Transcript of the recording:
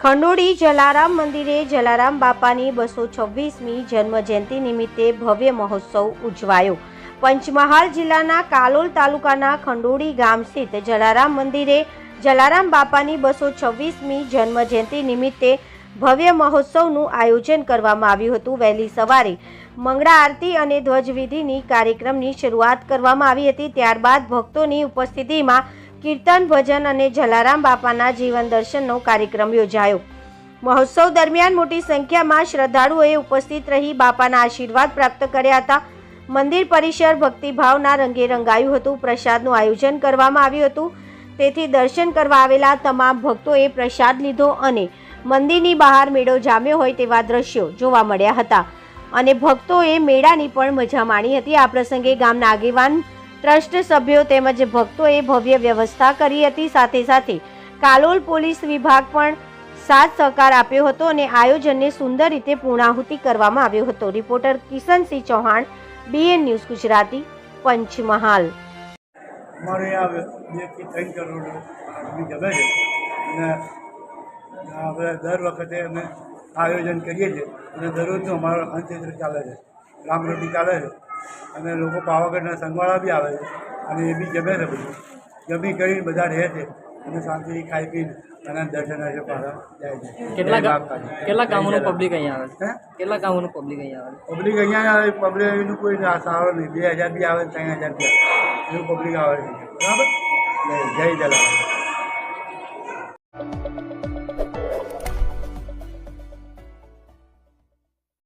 ખંડોળી જલારામ મંદિરે જલારામ બાપાની બસો છવ્વીસમી જન્મજયંતિ નિમિત્તે ભવ્ય મહોત્સવ ઉજવાયો. પંચમહાલ જિલ્લાના કાલોલ તાલુકાના ખંડોળી ગામ સ્થિત જલારામ મંદિરે જલારામ બાપાની બસો છવ્વીસમી જન્મજયંતિ નિમિત્તે ભવ્ય મહોત્સવનું આયોજન કરવામાં આવ્યું હતું. વહેલી સવારે મંગળા આરતી અને ધ્વજવિધિની કાર્યક્રમની શરૂઆત કરવામાં આવી હતી. ત્યારબાદ ભક્તોની ઉપસ્થિતિમાં કીર્તન, ભજન અને જલારામ બાપાના જીવન દર્શનનો કાર્યક્રમ યોજાયો. મહોત્સવ દરમિયાન મોટી સંખ્યામાં શ્રદ્ધાળુઓએ ઉપસ્થિત રહી બાપાના આશીર્વાદ પ્રાપ્ત કર્યા હતા. મંદિર પરિસર ભક્તિભાવના રંગે રંગાયું હતું. પ્રસાદનું આયોજન કરવામાં આવ્યું હતું. તેથી દર્શન કરવા આવેલા તમામ ભક્તોએ પ્રસાદ લીધો અને મંદિરની બહાર મેળો જામ્યો હોય તેવા દ્રશ્યો જોવા મળ્યા હતા. અને ભક્તોએ મેળાની પણ મજા માણી હતી. આ પ્રસંગે ગામના આગેવાન ટ્રસ્ટ સભ્યો તેમજ ભક્તોએ ભવ્ય વ્યવસ્થા કરી હતી. સાથે સાથે કાલોલ પોલીસ વિભાગ પણ સાથ સહકાર આપ્યો હતો અને આયોજનને સુંદર રીતે પૂર્ણાહુતિ કરવામાં આવ્યો હતો. Reporter Kishansinh Chauhan BN news Gujarati, Panchmahal. અમારે આ બેથી ત્રણ કરોડ આદમી જમે છે. અને આપણે દર વખતે અમે આયોજન કરીએ છીએ. અને દરરોજનું અમારો અંત્યત્ર ચાલે છે. રામરોટી ચાલે છે. અને લોકો પાવાગઢના સંગવાળા બી આવે છે. અને એ બી જમે છે બધું. જમી કરીને બધા રહે છે. અને શાંતિથી ખાઈ પીને અને દર્શન હશે પાછા જાય છે. કેટલા કેટલા ગામોનું પબ્લિક અહીંયા આવે છે? કેટલા ગામોનું પબ્લિક અહીંયા આવે પબ્લિક અહીંયા આવે. પબ્લિક એનું કોઈ સારો નહીં. બે હજાર બી આવે ત્રણ હજાર બી આવે. એનું પબ્લિક આવે છે. બરાબર? જય જય જલારામ.